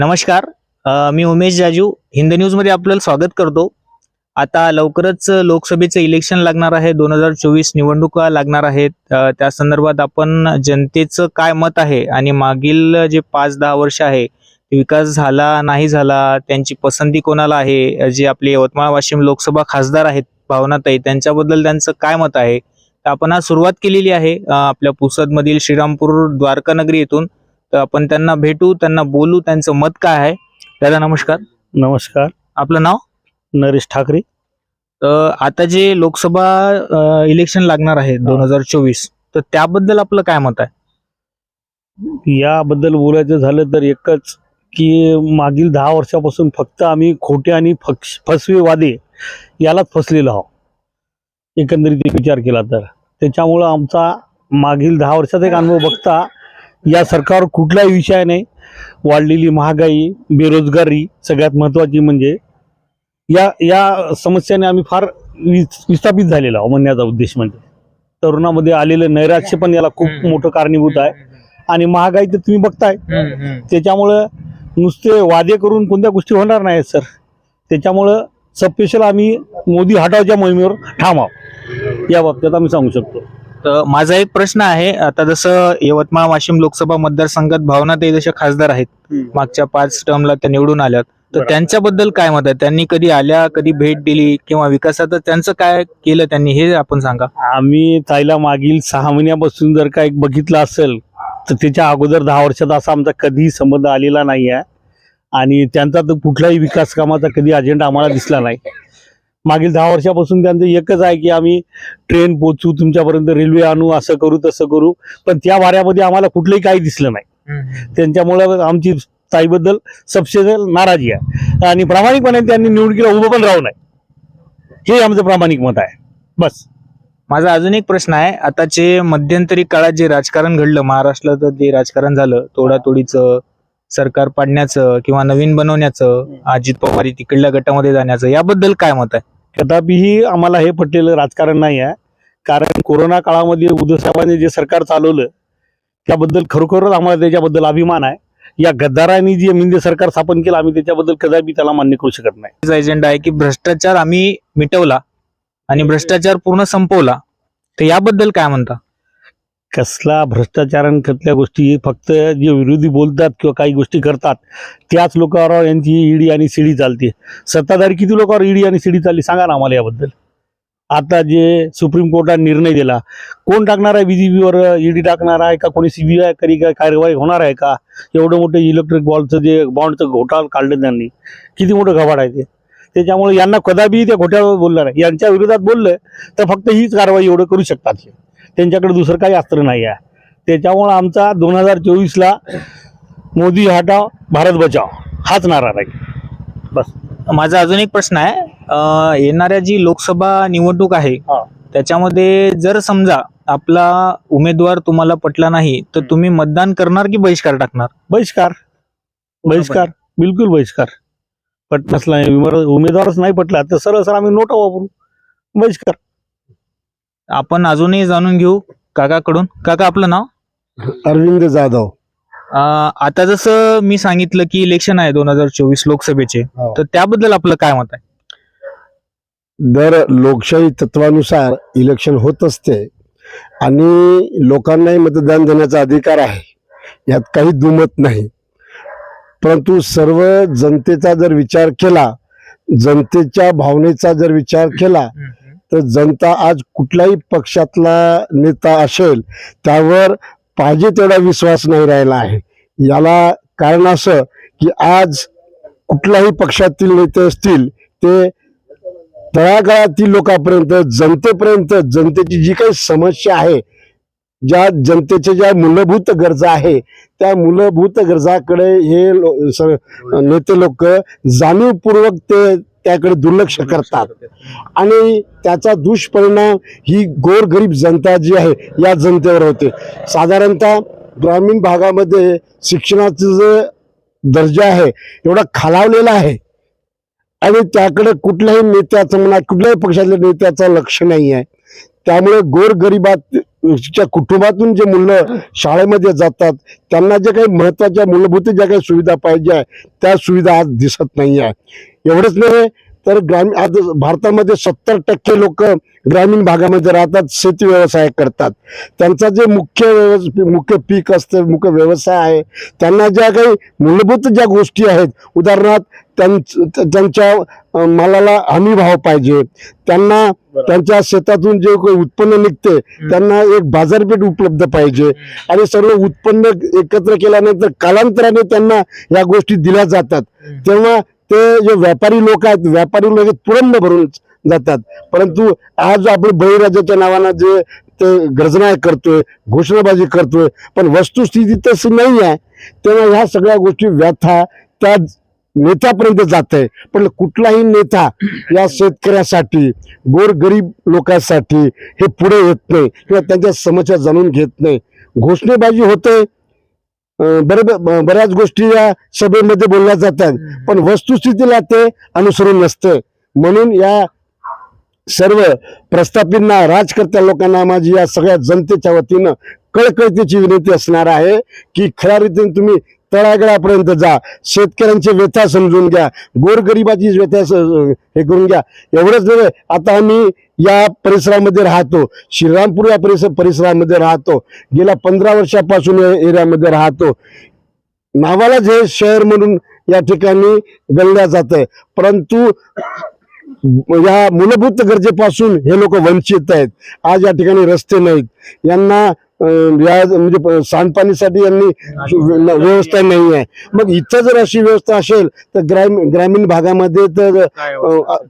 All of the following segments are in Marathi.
नमस्कार. मी उमेश जाजू. हिंद न्यूजमध्ये आपल्याला स्वागत करतो. आता लवकरच लोकसभेचं इलेक्शन लागणार आहे. दोन हजार चोवीस निवडणुका लागणार आहेत. त्या संदर्भात आपण जनतेचं काय मत आहे आणि मागील जे पाच दहा वर्ष आहे विकास झाला नाही झाला त्यांची पसंती कोणाला आहे? जे आपले यवतमाळ वाशिम लोकसभा खासदार आहेत भावनाताई त्यांच्याबद्दल त्यांचं काय मत आहे? आपण आज सुरुवात केलेली आहे आपल्या पुसदमधील श्रीरामपूर द्वारकानगरी येथून. तर आपण त्यांना भेटू त्यांना बोलू त्यांचं मत काय आहे? दादा नमस्कार. नमस्कार. आपलं नाव? नरेश ठाकरे. तर आता जे लोकसभा अ, इलेक्शन लागणार आहे दोन हजार चोवीस तर त्याबद्दल आपलं काय मत आहे? याबद्दल बोलायचं झालं तर एकच की मागील दहा वर्षापासून फक्त आम्ही खोटे आणि फक्ष फसवे वादे यालाच फसलेलो आहोत. एकंदरीत एक विचार केला तर. त्याच्यामुळं आमचा मागील दहा वर्षाचा एक अनुभव बघता या सरकारवर कुठलाही विषय नाही. वाढलेली महागाई बेरोजगारी सगळ्यात महत्त्वाची म्हणजे या या समस्याने आम्ही फार विस- विस्थापित झालेलो आहोत म्हणण्याचा उद्देश म्हणजे. तरुणामध्ये आलेलं नैराश्य पण याला खूप. मोठं कारणीभूत आहे. आणि महागाई तर तुम्ही बघताय. त्याच्यामुळं नुसते वादे करून कोणत्या गोष्टी होणार नाहीत सर. त्याच्यामुळं स्पेशल आम्ही मोदी हटावच्या मोहिमेवर ठाम आहोत. या बाबतीत आम्ही सांगू शकतो. तर माझा एक प्रश्न आहे आता जसं यवतमाळ वाशिम लोकसभा मतदारसंघात भावनाताई जसे खासदार आहेत मागच्या पाच टर्मला त्या निवडून आल्यात. तर. त्यांच्याबद्दल काय मत आहे? त्यांनी कधी आल्या कधी भेट दिली किंवा विकासात त्यांचं काय केलं त्यांनी हे आपण सांगा. आम्ही ताईला मागील सहा महिन्यापासून जर का एक बघितलं असेल तर त्याच्या अगोदर दहा वर्षात असा आमचा कधीही संबंध आलेला नाही आहे आणि त्यांचा तर कुठल्याही विकास कामाचा कधी अजेंडा आम्हाला दिसला नाही. मागील दहा वर्षापासून त्यांचं एकच आहे की आम्ही ट्रेन पोचू तुमच्यापर्यंत रेल्वे आणू असं करू तसं करू. पण त्या वाऱ्यामध्ये आम्हाला कुठलंही काही दिसलं नाही. त्यांच्यामुळं आमची ताईबद्दल सबसे नाराजी आहे. आणि प्रामाणिकपणे त्यांनी निवडणुकीला उभं पण राहू नये. हे आमचं प्रामाणिक मत आहे. बस. माझा अजून एक प्रश्न आहे. आताचे मध्यंतरी काळात जे राजकारण घडलं महाराष्ट्रात जे राजकारण झालं तोडातोडीचं सरकार पाडण्याचं किंवा नवीन बनवण्याचं अजित पवार तिकडल्या गटामध्ये जाण्याचं याबद्दल काय मत आहे? कदापिही आम्हाला हे पटलेलं राजकारण नाही आहे. कारण कोरोना काळामध्ये उद्धव साहेबांनी जे सरकार चालवलं त्याबद्दल खरोखरच आम्हाला त्याच्याबद्दल अभिमान आहे. या गद्दारांनी जे मिंदे सरकार स्थापन केलं आम्ही त्याच्याबद्दल कदापि त्याला मान्य करू शकत नाही. एजेंडा आहे की भ्रष्टाचार आम्ही मिटवला आणि भ्रष्टाचार पूर्ण संपवला. तर याबद्दल काय म्हणता? कसला भ्रष्टाचार कसल्या गोष्टी फक्त जे विरोधी बोलतात किंवा काही गोष्टी करतात त्याच लोकांवर यांची ईडी आणि सीडी चालते. सत्ताधारी किती लोकांवर ईडी आणि सीडी चालली सांगा ना आम्हाला याबद्दल. आता जे सुप्रीम कोर्टाने निर्णय दिला कोण टाकणार आहे बीजेपीवर ईडी टाकणार आहे का कोणी सीबीआय करी काय कारवाई होणार आहे का? एवढं मोठं इलेक्ट्रिक बॉलचं जे बॉन्डचं घोटाळ काढलं त्यांनी किती मोठं घबाड आहे ते. त्याच्यामुळे यांना कदापि त्या घोटाळ्यावर बोलणार आहे यांच्या विरोधात बोललं तर फक्त हीच कारवाई एवढं करू शकतात त्यांच्याकडे दुसरं काही अस्त्र नाही आहे. त्याच्यामुळं आमचा दोन हजार चोवीसला मोदी हटाव भारत बचाव. हाच नारा राहील. माझा अजून एक प्रश्न आहे. अं, येणाऱ्या जी लोकसभा निवडणूक आहे हा. त्याच्यामध्ये जर समजा आपला उमेदवार तुम्हाला पटला नाही तर तुम्ही मतदान करणार की बहिष्कार टाकणार? बहिष्कार. बहिष्कार. बिलकुल बहिष्कार. पटलाच नाही उमेदवारच नाही पटला तर सरळ सर आम्ही नोटा वापरू. बहिष्कार. आपण अजूनही जाणून घेऊ काकाकडून. काका आपलं नाव? अरविंद जाधव. अं, आता जसं मी सांगितलं की इलेक्शन आहे दोन हजार चोवीस लोकसभेचे. हो. तर त्याबद्दल आपलं काय मत आहे? दर लोकशाही तत्वानुसार इलेक्शन होत असते आणि लोकांनाही मतदान देण्याचा अधिकार आहे. यात काही दुमत नाही. परंतु सर्व जनतेचा जर विचार केला जनतेच्या भावनेचा जर विचार केला तर जनता आज कुठल्याही पक्षातला नेता असेल त्यावर पाहिजे तेवढा विश्वास नाही राहिला आहे. याला कारण असं की आज कुठल्याही पक्षातील नेते असतील ते तळागाळातील लोकांपर्यंत जनतेपर्यंत जनतेची जी काही समस्या आहे ज्या जनतेच्या ज्या मूलभूत गरजा आहे त्या मूलभूत गरजाकडे हे लो- स- नेते लोक जाणीवपूर्वक ते त्याकडे दुर्लक्ष करतात. आणि त्याचा दुष्परिणाम ही गोरगरीब जनता जी आहे या जनतेवर होते. साधारणतः ग्रामीण भागामध्ये शिक्षणाचा जो दर्जा आहे एवढा खालावलेला आहे. आणि त्याकडे कुठल्याही नेत्याचं म्हणा कुठल्याही पक्षातल्या नेत्याचं लक्ष नाही आहे. त्यामुळे गोरगरिबात च्या कुटुंबातून जे मुलं शाळेमध्ये जातात त्यांना जे काही महत्त्वाच्या मूलभूत ज्या काही सुविधा पाहिजे आहे त्या सुविधा आज दिसत नाही आहे एवढंच नव्हे तर ग्रामीण आज भारतामध्ये सत्तर टक्के लोक ग्रामीण भागामध्ये राहतात शेती व्यवसाय करतात. त्यांचा जे मुख्य व्यवस मुख्य पीक असतं मुख्य व्यवसाय आहे त्यांना ज्या काही मूलभूत ज्या गोष्टी आहेत उदाहरणार्थ त्यांच- त्यांच्या मालाला हमी भाव पाहिजे. त्यांना त्यांच्या शेतातून जे काही उत्पन्न निघते त्यांना एक बाजारपेठ उपलब्ध पाहिजे. आणि सर्व उत्पन्न एकत्र केल्यानंतर कालांतराने त्यांना या गोष्टी दिल्या जातात. तेव्हा ते जे व्यापारी लोक आहेत व्यापारी लोक तुरंत भरून जातात. परंतु आज आपण बळीराजाच्या नावानं जे ते गर्जना करतोय घोषणाबाजी करतोय पण वस्तुस्थिती तशी नाही आहे तेव्हा ह्या सगळ्या गोष्टी व्यथा त्या नेत्यापर्यंत जात आहे पण कुठलाही नेता या शेतकऱ्यासाठी गोरगरीब लोकांसाठी हे पुढे येत नाही किंवा त्यांच्या समस्या जाणून घेत नाही. घोषणेबाजी होते बऱ्याच गोष्टी या सभेमध्ये बोलल्या जातात. पण वस्तुस्थितीला ते अनुसरून नसतं म्हणून या सर्व प्रस्थापींना राजकर्त्या लोकांना माझी या सगळ्या जनतेच्या वतीनं कळकळतीची विनंती असणार आहे की खऱ्या रीतीने तुम्ही तळागळापर्यंत जा. शेतकऱ्यांचे व्यथा समजून घ्या. गोरगरिबाची व्यथा स- हे करून घ्या. एवढंच नव्हे आता आम्ही या परिसरामध्ये राहतो. श्रीरामपूर या परिसर परिसरामध्ये राहतो. गेल्या पंधरा वर्षापासून या एरियामध्ये राहतो. नावालाच हे शहर म्हणून या ठिकाणी गणल्या जात. आहे परंतु या मूलभूत गरजेपासून हे लोक वंचित आहेत. आज या ठिकाणी रस्ते नाहीत. यांना या म्हणजे सांडपाणीसाठी यांनी व्य- व्यवस्था नाही आहे. मग इथं जर अशी व्यवस्था असेल तर ग्रामीण ग्रामीण भागामध्ये तर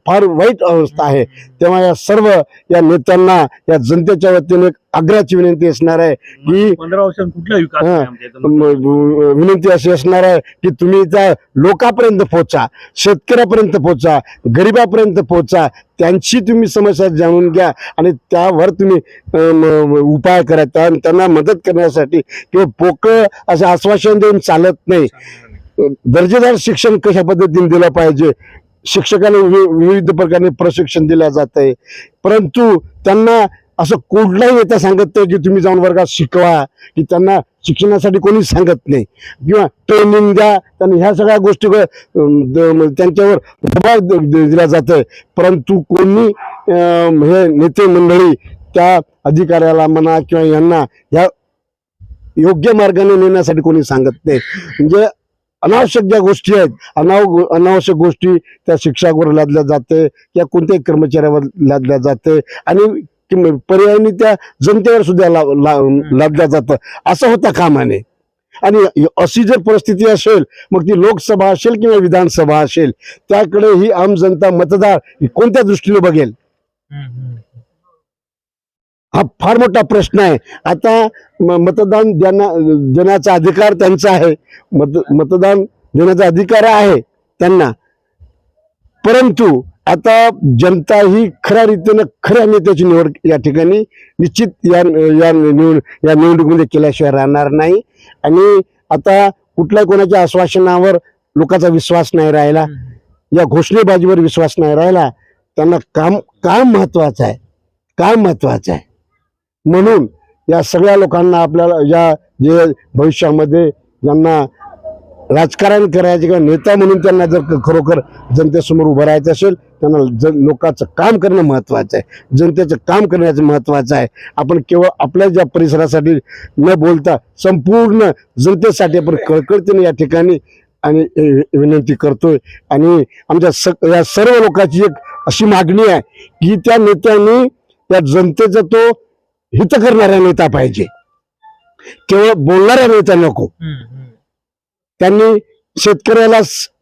फार वाईट अवस्था आहे. तेव्हा या सर्व या नेत्यांना या जनतेच्या वतीने आग्रहाची विनंती असणार आहे की पंधरा वर्षात कुठला विकास हा. नाही आमच्या इथं? म- व- विनंती अशी असणार आहे की तुम्ही त्या लोकांपर्यंत पोहोचा शेतकऱ्यापर्यंत पोहोचा गरिबापर्यंत पोहोचा त्यांची तुम्ही समस्या जाणून घ्या आणि त्यावर तुम्ही उपाय करा त्या- त्यांना मदत करण्यासाठी किंवा पोकळ असं आश्वासन देऊन चालत नाही दर्जेदार शिक्षण कशा पद्धतीने दिलं पाहिजे शिक्षकांना वि- विविध प्रकारे प्रशिक्षण दिलं जात आहे परंतु त्यांना असं कुठलाही नेता सांगत नाही की तुम्ही जाऊन वर्गात शिकवा की त्यांना शिक्षणासाठी कोणीच सांगत नाही. किंवा ट्रेनिंग द्या त्यांना ह्या सगळ्या गोष्टी त्यांच्यावर दबाव दिला जात परंतु कोणी हे नेते मंडळी त्या अधिकाऱ्याला म्हणा किंवा यांना ह्या योग्य मार्गाने नेण्यासाठी कोणी सांगत नाही. म्हणजे अनावश्यक ज्या गोष्टी आहेत अनाव अनावश्यक गोष्टी त्या शिक्षकावर लादल्या जाते किंवा कोणत्याही कर्मचाऱ्यावर लादल्या जाते आणि किंवा पर्यायाने त्या जनतेवर सुद्धा ला- ला- लादल्या जातं. असं होता कामाने. आणि अशी जर परिस्थिती असेल मग ती लोकसभा असेल किंवा विधानसभा असेल त्याकडे ही आम जनता मतदार कोणत्या दृष्टीने बघेल? हा फार मोठा प्रश्न आहे. आता मतदान देण्या देण्याचा अधिकार त्यांचा आहे. मत मतदान देण्याचा अधिकार आहे त्यांना. परंतु आता जनता ही खऱ्या रीतीनं खऱ्या नेत्याची निवड या ठिकाणी निश्चित या या निवड या निवडणुकीमध्ये केल्याशिवाय राहणार नाही. आणि आता कुठल्याही कोणाच्या आश्वासनावर लोकांचा विश्वास नाही राहिला या घोषणेबाजीवर विश्वास नाही राहिला त्यांना काम काम महत्वाचं आहे. काम महत्वाचं आहे. म्हणून या सगळ्या लोकांना आपल्याला या जे भविष्यामध्ये ज्यांना राजकारण करायचे किंवा नेता म्हणून त्यांना जर खरोखर जनतेसमोर उभं राहायचं असेल त्यांना जन लोकांचं काम करणं महत्वाचं आहे. जनतेचं काम करण्याचं महत्वाचं आहे. आपण केवळ आपल्या ज्या परिसरासाठी न बोलता संपूर्ण जनतेसाठी आपण कळकळतीने या ठिकाणी आणि विनंती करतोय. आणि आमच्या स या सर्व लोकांची एक अशी मागणी आहे की त्या नेत्यांनी त्या जनतेचा तो हित करणारा नेता पाहिजे. केवळ बोलणारा नेता नको. त्यांनी शेतकऱ्याला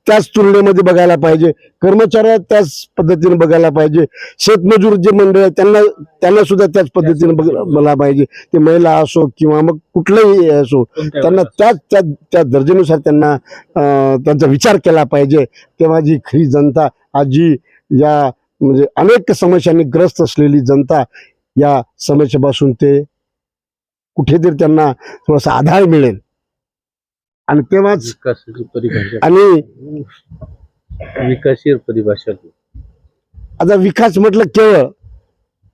त्याच तुलनेमध्ये बघायला पाहिजे. कर्मचाऱ्याला त्याच पद्धतीने बघायला पाहिजे. शेतमजूर जे मंडळ आहे त्यांना त्यांना सुद्धा त्याच पद्धतीने बघायला पाहिजे. ते महिला असो किंवा मग कुठलंही असो त्यांना त्याच त्या त्या दर्जेनुसार त्यांना त्यांचा विचार केला पाहिजे. तेव्हा जी खरी जनता आज जी या म्हणजे अनेक समस्यांनी ग्रस्त असलेली जनता या समस्येपासून ते कुठेतरी त्यांना थोडासा आधार मिळेल. आणि तेव्हाच विकासाची परिभाषा. आणि विकासीय परिभाषा. आता विकास म्हटलं केवळ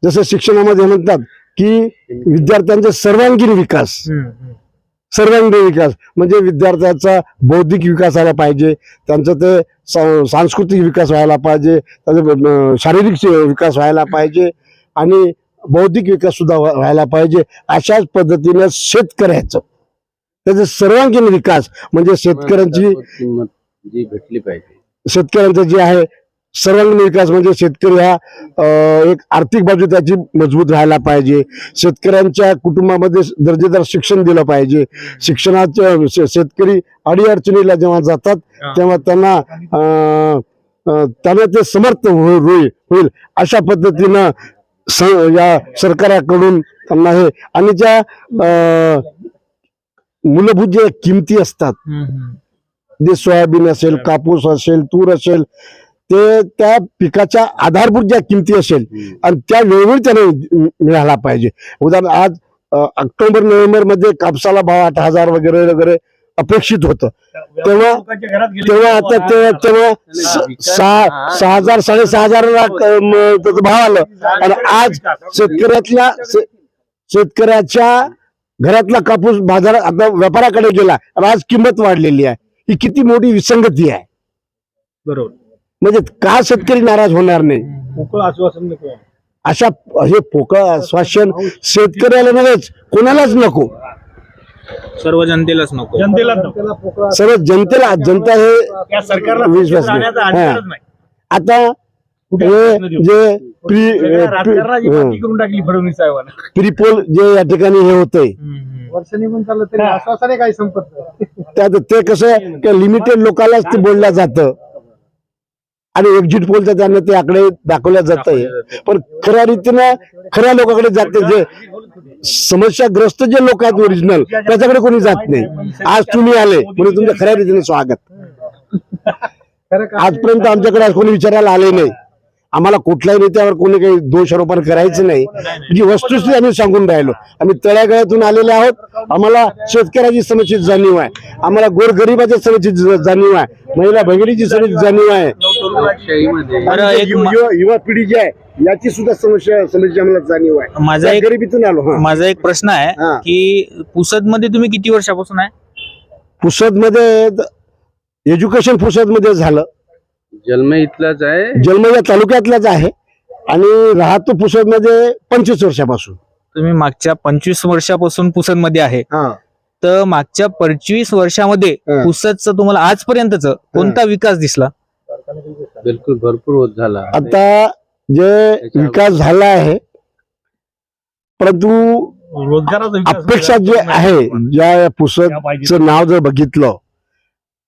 जसं शिक्षणामध्ये म्हणतात की विद्यार्थ्यांचा सर्वांगीण विकास. सर्वांगीण विकास. म्हणजे विद्यार्थ्याचा बौद्धिक विकास व्हायला पाहिजे त्यांचं ते सांस्कृतिक विकास व्हायला पाहिजे त्याचा शारीरिक विकास व्हायला पाहिजे आणि बौद्धिक विकास सुद्धा व्हा- व्हायला पाहिजे अशाच पद्धतीनं शेतकऱ्याचं. त्याचा सर्वांगीण विकास म्हणजे शेतकऱ्यांची किंमत जी भेटली पाहिजे. शेतकऱ्यांचं जे आहे सर्वांगीण विकास म्हणजे शेतकरी हा एक आर्थिक बाजू त्याची मजबूत राहायला पाहिजे. शेतकऱ्यांच्या कुटुंबामध्ये दर्जेदार शिक्षण दिलं पाहिजे. शिक्षणाच्या शेतकरी अडीअडचणीला जेव्हा जातात तेव्हा त्यांना त्यांना ते समर्थ हो- होईल होईल अशा पद्धतीनं स या सरकाराकडून त्यांना हे आणि ज्या अं, मूलभूत ज्या किमती असतात जे सोयाबीन असेल कापूस असेल तूर असेल ते त्या पिकाच्या आधारभूत ज्या किमती असेल आणि त्या वेळोवेळी त्याने मिळाला पाहिजे. उदाहरण आज ऑक्टोबर नोव्हेंबरमध्ये कापसाला भाव आठ हजार वगैरे वगैरे अपेक्षित होतं. तेव्हा तेव्हा आता तेव्हा सहा सहा हजार साडेसहा हजार त्याचा भाव आलं. आणि आज शेतकऱ्यातल्या शेतकऱ्याच्या घरातला कापूस बाजारात आता व्यापाराकडे गेला आणि आज किंमत वाढलेली आहे. ही किती मोठी विसंगती आहे. बरोबर. म्हणजे का शेतकरी नाराज होणार नाही? मोकळं आश्वासन नको. अशा हे पोकळ आश्वासन शेतकऱ्याला नव्हेच कोणालाच नको. सर्व जनतेलाच नको. जनतेला नको. सर्व जनतेला जनता हे या सरकारला विश्वास नाही. आता हे? जे प्री राजकारणाची करून टाकली फडणवीस साहेबांना. प्रिपोल जे या ठिकाणी हे होतंय वर्ष निघून चाललं तरी आश्वासने काही संपत नाही. त्यात ते कसं लिमिटेड लोकांनाच ते बोललं जातं. आणि एक्झिट पोलचं त्यांना ते आकडे दाखवल्या जात आहे पण खऱ्या रीतीनं खऱ्या लोकांकडे जाते जे समस्याग्रस्त जे लोक आहेत ओरिजिनल त्याच्याकडे कोणी जात नाही. आज तुम्ही आले म्हणून तुमच्या खऱ्या रीतीने स्वागत. खरं का? आजपर्यंत आमच्याकडे आज कोणी विचारायला आले नाही. आम्हाला कुठल्याही नेत्यावर कोणी काही दोष आरोपण करायचं नाही जी वस्तुस्थिती आम्ही सांगून राहिलो. आम्ही तळ्यागळ्यातून आलेले आहोत. आम्हाला शेतकऱ्याची समस्येची जाणीव आहे. आम्हाला गोरगरिबाच्या समस्येची जाणीव आहे. महिला भगिनीची समस्येची जाणीव आहे. युवा युवा पिढी जी आहे याची सुद्धा समस्या समस्येची आम्हाला जाणीव आहे. माझा एक गरिबीतून आलो हा. माझा एक प्रश्न आहे. की पुसदमध्ये तुम्ही किती वर्षापासून आहे? पुसदमध्ये एज्युकेशन पुसदमध्ये झालं. जन्म इथलाच आहे. जन्म या तालुक्यातलाच आहे. आणि राहतो पुसदमध्ये पंचवीस वर्षापासून. तुम्ही मागच्या पंचवीस वर्षापासून पुसदमध्ये आहे. हा. तर मागच्या पंचवीस वर्षामध्ये हा. पुसदचं तुम्हाला आजपर्यंतच कोणता विकास दिसला? बिलकुल भरपूर होत झाला. आता जे विकास झाला आहे परंतु रोजगाराचा अपेक्षा जे आहे ज्या पुस्तकचं नाव जर बघितलं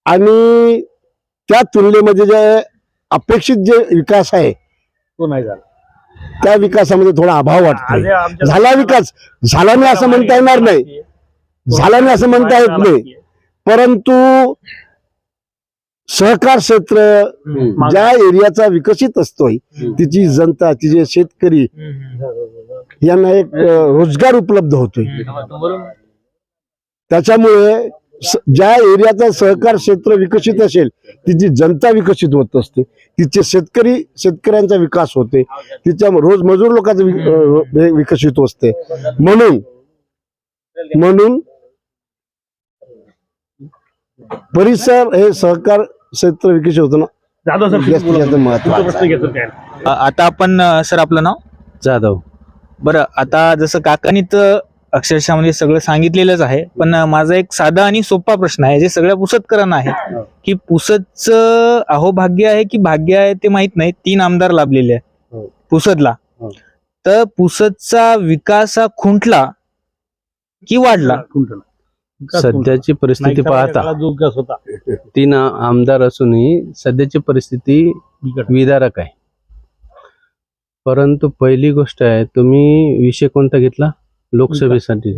आणि त्या तुलनेमध्ये जे अपेक्षित जे विकास आहे तो नाही झाला. त्या विकासामध्ये थोडा अभाव वाटतो हे झाला विकास. झाला नाही असं म्हणता येणार नाही. झाला नाही असं म्हणता येत नाही. परंतु सहकार क्षेत्र. ज्या एरियाचा विकसित असतोय तिची जनता तिचे शेतकरी यांना एक रोजगार उपलब्ध होतोय. त्याच्यामुळे ज्या एरियाचा सहकार क्षेत्र विकसित असेल तिची जनता विकसित होत असते तिचे शेतकरी शेतकऱ्यांचा विकास होते तिच्या रोज मजूर लोकांचा विकसित असते. म्हणून म्हणून परिसर हे सहकार क्षेत्र विकसित होतं ना? आता आपण सर आपलं नाव? जाधव. बरं आता जसं काकांनी तर अक्षरशः म्हणजे सगळं सांगितलेलंच आहे. पण माझा एक साधा आणि सोपा प्रश्न आहे जे सगळ्या पुसदकरांना आहे की पुसदचं अहो भाग्य आहे की भाग्य आहे ते माहीत नाही तीन आमदार लाभलेले आहे हो. पुसदला हो. तर पुसदचा विकास हा खुंटला की वाढला? सध्याची परिस्थिती पाहता. होता. तीन आमदार असूनही सध्याची परिस्थिती. विदारक आहे. परंतु पहिली गोष्ट आहे तुम्ही विषय कोणता घेतला? लोकसभेसाठी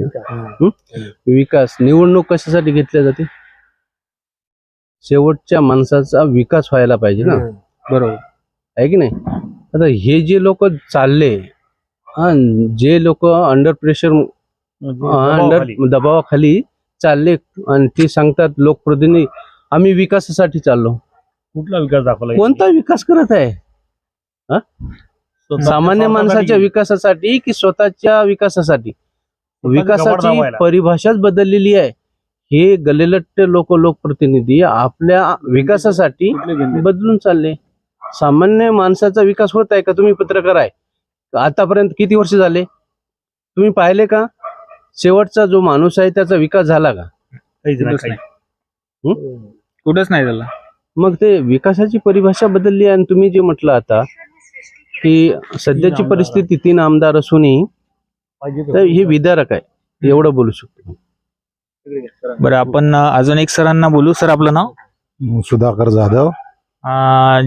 विकास निवडणूक कशासाठी घेतल्या जाते? शेवटच्या माणसाचा विकास व्हायला पाहिजे ना. बरोबर. आहे की नाही? आता हे जे लोक चालले जे लोक अंडर प्रेशर अंडर दबावाखाली. चालले आणि ते सांगतात लोकप्रतिनिधी आम्ही विकासासाठी चाललो. कुठला विकास दाखवला? कोणता विकास करत आहे? हा? सामान्य माणसाच्या विकासासाठी की स्वतःच्या विकासासाठी? विकासाची. परिभाषाच बदललेली आहे. हे गलेलट्ट लोक लोकप्रतिनिधी आपल्या विकासासाठी बदलून चालले. सामान्य माणसाचा विकास होत आहे का? तुम्ही पत्रकार आहे. आतापर्यंत किती वर्ष झाले? तुम्ही पाहिले का? शेवटचा जो माणूस आहे त्याचा विकास झाला का? कुठंच नाही. कुठंच नाही झाला. मग ते विकासाची परिभाषा बदलली आहे आणि तुम्ही जे म्हटलं आता की सध्याची परिस्थिती तीन आमदार असूनही तर हे विदारक आहे. एवढं बोलू शकतो बरं आपण अजून एक सरांना बोलू. सर आपलं नाव? सुधाकर जाधव.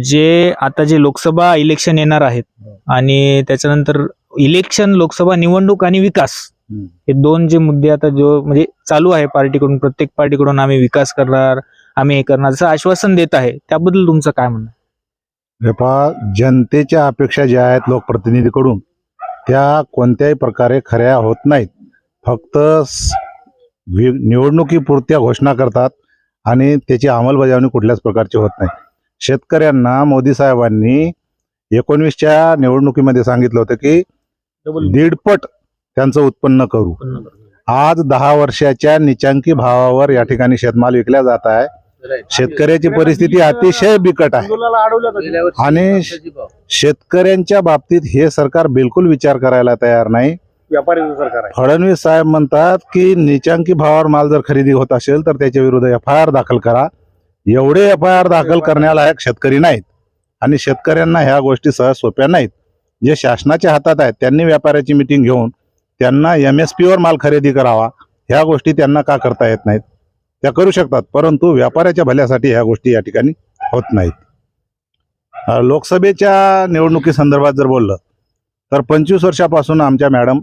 जे आता जे लोकसभा इलेक्शन येणार आहेत आणि त्याच्यानंतर इलेक्शन लोकसभा निवडणूक आणि विकास. हे दोन जे मुद्दे आता जो म्हणजे चालू आहे पार्टीकडून प्रत्येक पार्टीकडून आम्ही विकास करणार आम्ही हे करणार असं आश्वासन देत आहे. त्याबद्दल तुमचं काय म्हणणं? पहा जनतेच्या अपेक्षा ज्या आहेत लोकप्रतिनिधीकडून त्या कोणत्याही प्रकारे खऱ्या होत नाहीत. फक्त निवडणुकीपुरत्या घोषणा करतात आणि त्याची अंमलबजावणी कुठल्याच प्रकारची होत नाही. शेतकऱ्यांना मोदी साहेबांनी एकोणवीसच्या निवडणुकीमध्ये सांगितलं होतं की दीडपट त्यांचं उत्पन्न करू. आज दहा वर्षाच्या निचांकी भावावर या ठिकाणी शेतमाल विकल्या जात आहे. शेतकऱ्याची परिस्थिती अतिशय बिकट आहे. आणि शेतकऱ्यांच्या बाबतीत हे सरकार बिलकुल विचार करायला तयार नाही. व्यापारी सरकार आहे. फडणवीस साहेब म्हणतात की निचांकी भावावर माल जर खरेदी होत असेल तर त्याच्या विरुद्ध एफ आय आर दाखल करा. एवढे एफ आय आर दाखल करण्यालायक शेतकरी नाहीत. आणि शेतकऱ्यांना ह्या गोष्टी सहज सोप्या नाहीत. जे शासनाच्या हातात आहेत त्यांनी व्यापाऱ्याची मिटिंग घेऊन त्यांना एम एस पीवर माल खरेदी करावा. ह्या गोष्टी त्यांना का करता येत नाहीत? त्या करू शकतात. परंतु व्यापाऱ्याच्या भल्यासाठी ह्या गोष्टी या ठिकाणी होत नाहीत. लोकसभेच्या निवडणुकीसंदर्भात जर बोललं तर पंचवीस वर्षापासून आमच्या मॅडम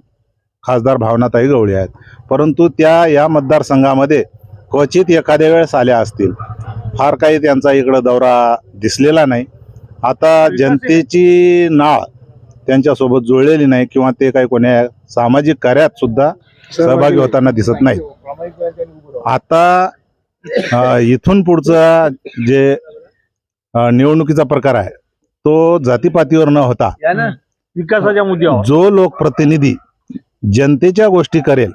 खासदार भावनाताई गवळी आहेत. परंतु त्या या मतदारसंघामध्ये क्वचित एखाद्या वेळेस आल्या असतील. फार काही त्यांचा इकडं दौरा दिसलेला नाही. आता जनतेची नाळ त्यांच्यासोबत जुळलेली नाही किंवा ते काही कोण्या सामाजिक कार्यात सुद्धा सहभागी होताना दिसत नाही. आता इथून पुढचा जे निवडणुकीचा प्रकार आहे तो जातीपातीवर न होता विकासाच्या मुद्द्यावर. जो लोकप्रतिनिधी जनतेच्या गोष्टी करेल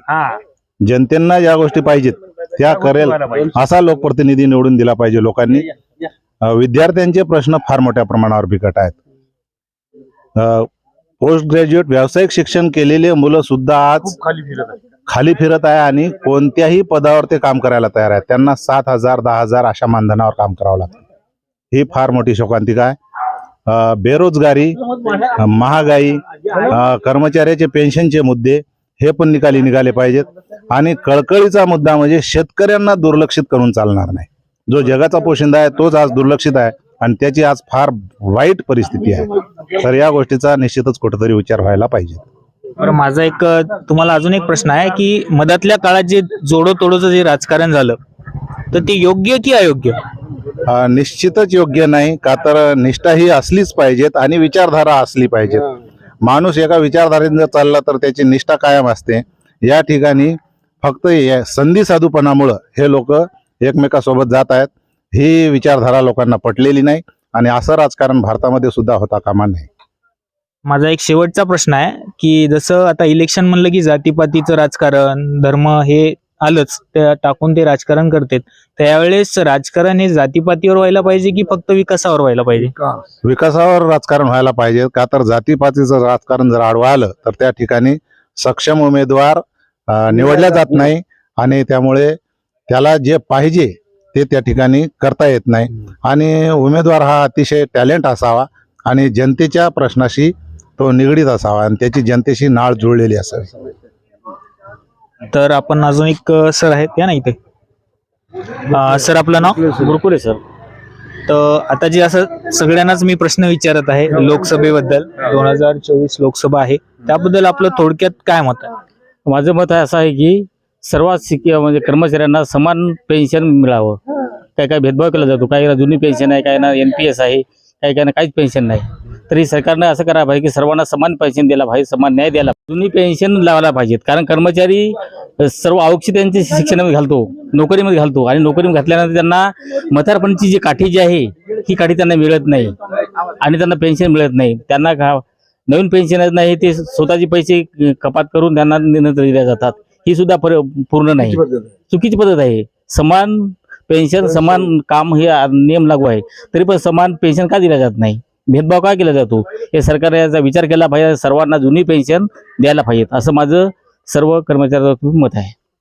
जनतेना ज्या गोष्टी पाहिजेत त्या करेल. असा लोकप्रतिनिधी निवडून दिला पाहिजे लोकांनी. विद्यार्थ्यांचे प्रश्न फार मोठ्या प्रमाणावर बिकट आहेत. पोस्ट ग्रॅज्युएट व्यावसायिक शिक्षण केलेले मुलं सुद्धा आज खाली फिरत आहे आणि कोणत्याही पदावर ते काम करायला तयार आहेत त्यांना सात हजार दहा हजार अशा मानधनावर काम करावं लागतं. ही फार मोठी शोकांतिका आहे. बेरोजगारी महागाई कर्मचाऱ्याचे पेन्शनचे मुद्दे हे पण निकाली निघाले पाहिजेत. आणि कळकळीचा मुद्दा म्हणजे शेतकऱ्यांना दुर्लक्षित करून चालणार नाही. जो जगाचा पोशिंदा आहे तोच आज दुर्लक्षित आहे आणि त्याची आज फार वाईट परिस्थिती आहे. तर या गोष्टीचा निश्चितच कुठेतरी विचार व्हायला पाहिजे बरं माझा एक तुम्हाला अजून एक प्रश्न आहे की मधातल्या काळात जे जोडो तोडोचं जे राजकारण झालं तर ते योग्य की अयोग्य? अ, निश्चितच योग्य नाही का तर निष्ठा ही असलीच पाहिजेत आणि विचारधारा असली पाहिजेत. माणूस एका विचारधारेने जर चालला तर त्याची निष्ठा कायम असते. या ठिकाणी फक्त या संधी साधूपणामुळं हे लोक एकमेकासोबत जात आहेत. ही विचारधारा लोकांना पटलेली नाही आणि असं राजकारण भारतामध्ये सुद्धा होता कामा नाही माझा एक शेवटचा प्रश्न आहे की जसं आता इलेक्शन म्हणलं की जातीपातीचं राजकारण धर्म हे आलंच त्या टाकून ते राजकारण करतात. त्यावेळेस राजकारण हे जातीपातीवर व्हायला पाहिजे की फक्त विकासावर व्हायला पाहिजे? विकासावर राजकारण व्हायला पाहिजे. का तर जातीपातीचं राजकारण जर आडवं आलं तर त्या ठिकाणी सक्षम उमेदवार निवडला जात नाही आणि त्यामुळे त्याला जे पाहिजे ते त्या ठिकाणी करता येत नाही. आणि उमेदवार हा अतिशय टॅलेंट असावा आणि जनतेच्या प्रश्नाशी तो निगडीत असावा आणि त्याची जनतेशी नाळ जुळलेली असावी. तर आपण अजून एक अ, सर आहेत या ना इथे? अ, सर आपलं नाव? गुरुकुले सर. तर आता जे असं सगळ्यांनाच मी प्रश्न विचारत आहे लोकसभेबद्दल. दोन हजार चोवीस लोकसभा आहे. त्याबद्दल आपलं थोडक्यात काय मत आहे? माझं मत आहे असं आहे की सर्वात शिक म्हणजे कर्मचाऱ्यांना समान पेन्शन मिळावं. काय काय भेदभाव केला जातो? काही जुनी पेन्शन आहे काही ना एन पी एस आहे काही काही काहीच पेन्शन नाही. तरी सरकारनं असं करायला पाहिजे की सर्वांना समान पेन्शन द्यायला पाहिजे समान न्याय द्यायला. जुनी पेन्शन लावायला पाहिजेत. कारण कर्मचारी सर्व अवक्षी त्यांचे शिक्षणामध्ये घालतो नोकरीमध्ये घालतो. आणि नोकरीमध्ये घातल्यानंतर त्यांना म्हातारपणची जी काठी जी आहे ही काठी त्यांना मिळत नाही. आणि त्यांना पेन्शन मिळत नाही. त्यांना नवीन पेन्शन नाही ते स्वतःचे पैसे कपात करून त्यांना नंतर दिल्या जातात. ही सुद्धा पर- पूर्ण नाही. चुकीची पद्धत आहे. समान पेन्शन समान काम हे नियम लागू आहे. तरी पण समान पेन्शन का दिल्या जात नाही? भेदभाव का केला जातो? हे सरकारने याचा विचार केला पाहिजे. सर्वांना जुनी पेन्शन द्यायला पाहिजेत. असं माझं सर्व कर्मचाऱ्याचं मत आहे.